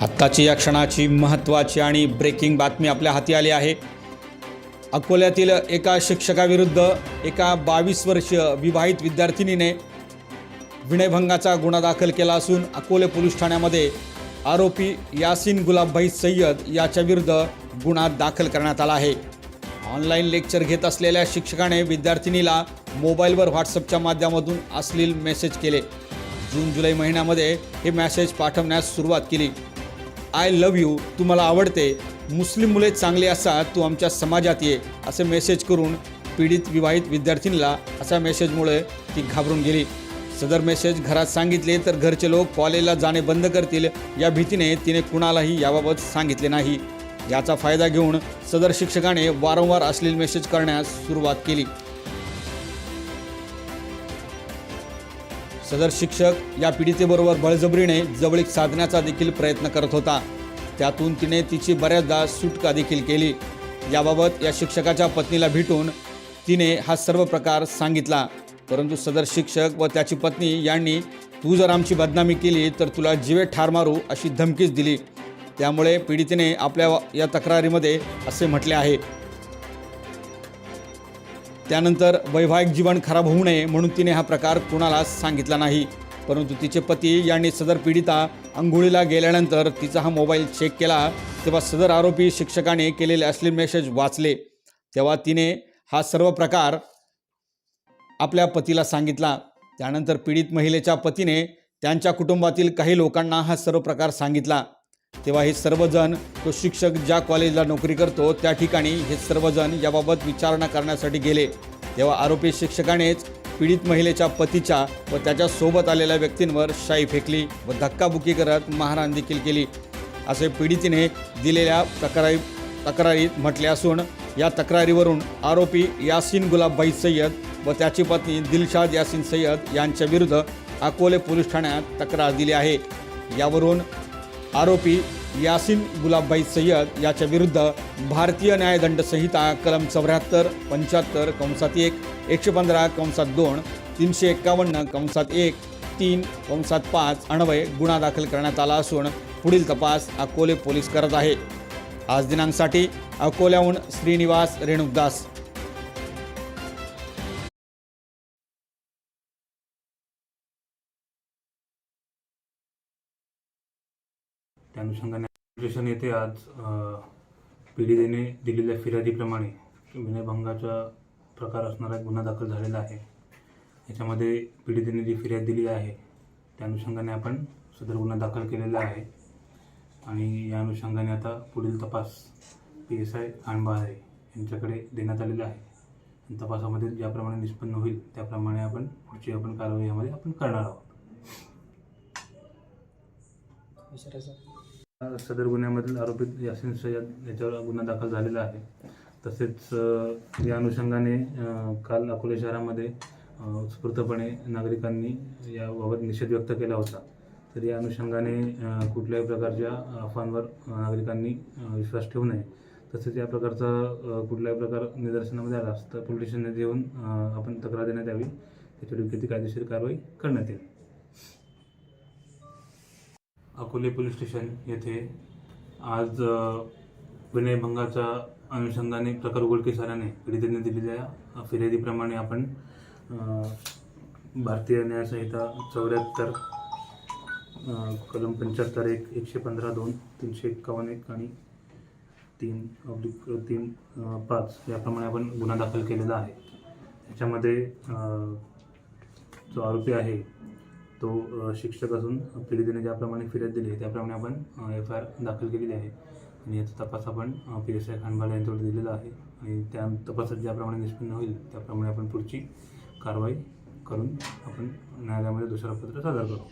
आत्ताची या क्षणाची महत्त्वाची आणि ब्रेकिंग बातमी आपल्या हाती आली आहे. अकोल्यातील एका शिक्षकाविरुद्ध एका बावीस वर्षीय विवाहित विद्यार्थिनीने विनयभंगाचा गुन्हा दाखल केला असून अकोले पोलीस ठाण्यामध्ये आरोपी यासिन गुलाबभाई सय्यद याच्याविरुद्ध गुन्हा दाखल करण्यात आला आहे. ऑनलाईन लेक्चर घेत असलेल्या शिक्षकाने विद्यार्थिनीला मोबाईलवर व्हॉट्सअपच्या माध्यमातून अश्लील मेसेज केले. जून जुलै महिन्यामध्ये हे मेसेज पाठवण्यास सुरुवात केली. आय लव्ह यू तू मला आवडते. मुस्लिम मुले चांगली असा तू आमच्या समाजात ये असे मेसेज करून पीडित विवाहित विद्यार्थिनीला अशा मेसेजमुळे ती घाबरून गेली. सदर मेसेज घरात सांगितले तर घरचे लोक कॉलेजला जाणे बंद करतील या भीतीने तिने कुणालाही याबाबत सांगितले नाही. याचा फायदा घेऊन सदर शिक्षकाने वारंवार अश्लील मेसेज करण्यास सुरुवात केली. सदर शिक्षक या पीडितेबरोबर बळजबरीने जवळीक साधण्याचा देखील प्रयत्न करत होता. त्यातून तिने तिची बऱ्याचदा सुटका देखील केली. याबाबत या शिक्षकाच्या पत्नीला भेटून तिने हा सर्व प्रकार सांगितला. परंतु सदर शिक्षक व त्याची पत्नी यांनी तू जर आमची बदनामी केली तर तुला जीवे ठार मारू अशी धमकीच दिली. त्यामुळे पीडितेने आपल्या या तक्रारीमध्ये असे म्हटले आहे. त्यानंतर वैवाहिक जीवन खराब होऊ नये म्हणून तिने हा प्रकार कुणाला सांगितला नाही. परंतु तिचे पती यांनी सदर पीडिता अंघोळीला गेल्यानंतर तिचा हा मोबाईल चेक केला तेव्हा सदर आरोपी शिक्षकाने केलेले असले मेसेज वाचले. तेव्हा तिने हा सर्व प्रकार आपल्या पतीला सांगितला. त्यानंतर पीडित महिलेच्या पतीने त्यांच्या कुटुंबातील काही लोकांना हा सर्व प्रकार सांगितला. तेव्हा हे सर्वजण तो शिक्षक ज्या कॉलेजला नोकरी करतो त्या ठिकाणी हे सर्वजण याबाबत विचारणा करण्यासाठी गेले. तेव्हा आरोपी शिक्षकानेच पीडित महिलेच्या पतीच्या व त्याच्या सोबत आलेल्या व्यक्तींवर शाई फेकली व धक्काबुक्की करत मारहाण देखील केली. असे पीडितीने दिलेल्या तक्रारी तक्रारीत म्हटले असून या तक्रारीवरून आरोपी यासिन गुलाबभाई सय्यद व त्याची पत्नी दिलशाद यासिन सय्यद यांच्या विरुद्ध अकोले पोलीस ठाण्यात तक्रार दिली आहे. यावरून आरोपी यासिन गुलाबबाई सय्यद याच्या विरुद्ध भारतीय न्यायदंड संहिता कलम चौऱ्याहत्तर पंच्याहत्तर कंसात एक एकशे पंधरा कंसात दोन तीनशे एक्कावन्न कंसात एक तीन कंसात पाच अन्वय गुन्हा दाखल करण्यात आला असून पुढील तपास अकोले पोलीस करत आहे. आज दिनांकसाठी अकोल्याहून श्रीनिवास रेणुकदास. त्या अनुषंगाने स्टेशन येथे आज पीडितेने दिलेल्या फिर्यादीप्रमाणे विनयभंगाचा प्रकार असणारा एक गुन्हा दाखल झालेला आहे. याच्यामध्ये पीडितेने जी फिर्याद दिली आहे त्या अनुषंगाने आपण सदर गुन्हा दाखल केलेला आहे. आणि या अनुषंगाने आता पुढील तपास पी एस आय खांडबाळे यांच्याकडे देण्यात आलेला आहे. आणि तपासामध्ये ज्याप्रमाणे निष्पन्न होईल त्याप्रमाणे आपण पुढची आपण कारवाई यामध्ये आपण करणार आहोत. सदर गुन्ह्यामधील आरोपी यासिन सय्यद याच्यावर गुन्हा दाखल झालेला आहे. तसेच या अनुषंगाने काल अकोले शहरामध्ये उत्स्फूर्तपणे नागरिकांनी याबाबत निषेध व्यक्त केला होता. तर या अनुषंगाने कुठल्याही प्रकारच्या अफवांवर नागरिकांनी विश्वास ठेवू नये. तसेच या प्रकारचा कुठल्याही प्रकार निदर्शनामध्ये आला तर पोलीस स्टेशनमध्ये येऊन आपण तक्रार देण्यात यावी. त्याच्यावर योग्य ती कायदेशीर कारवाई करण्यात येईल. अकोले पोलीस स्टेशन येथे आज विनयभंगाच्या अनुषंगाने प्रकार उघडकीस आल्याने पीडितांनी दिलेल्या फिर्यादीप्रमाणे आपण भारतीय न्यायसंहिता चौऱ्याहत्तर कलम पंच्याहत्तर एक एकशे पंधरा दोन तीनशे एक्कावन्न एक आणि तीन ऑब्लिक तीन पाच याप्रमाणे आपण गुन्हा दाखल केलेला आहे. त्याच्यामध्ये जो आरोपी आहे तो शिक्षक असून पीडितेने ज्याप्रमाणे फिर्याद दिली आहे त्याप्रमाणे आपण एफ आय आर दाखल केलेली आहे. आणि याचा तपास आपण पी एस आय खानबाला यांच्यावर दिलेला आहे. आणि त्या तपासात ज्याप्रमाणे निष्पन्न होईल त्याप्रमाणे आपण पुढची कारवाई करून आपण न्यायालयामध्ये दुसरं पत्र सादर करू.